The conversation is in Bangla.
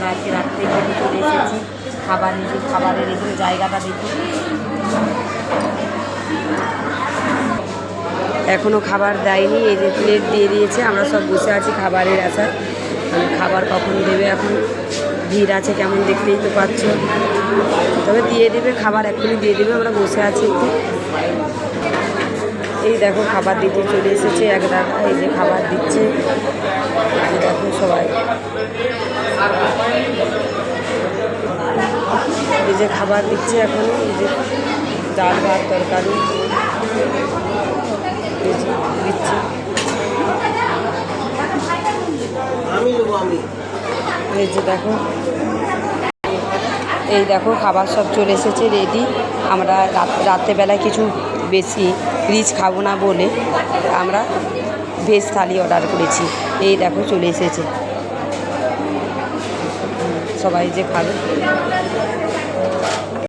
আমরা আজকে রাত্রে এখানে চলে এসেছি। খাবার নিতে খাবারের এখানে জায়গাটা দেখি এখনও খাবার দেয়নি, এই যে প্লেট দিয়ে দিয়েছে, আমরা সব বসে আছি খাবারের আশায়। মানে খাবার কখন দেবে এখন? ভিড় আছে কেমন দেখতেই তো পাচ্ছ। তবে দিয়ে দেবে, খাবার এখনই দিয়ে দেবে, আমরা বসে আছি একটু। এই দেখো, খাবার দিতে চলে এসেছে, এক দাদা এই যে খাবার দিচ্ছে। দেখো সবাই। এই যে খাবার দিচ্ছে এখন এই যে ডাল ভাত তরকারি দিচ্ছে। এই যে দেখো এই দেখো খাবার সব চলে এসেছে রেডি আমরা রাত রাত্রেবেলায় কিছু বেশি রিচ খাব না বলে আমরা ভেজ থালি অর্ডার করেছি। এই দেখো চলে এসেছে। সবাই যে খাবে।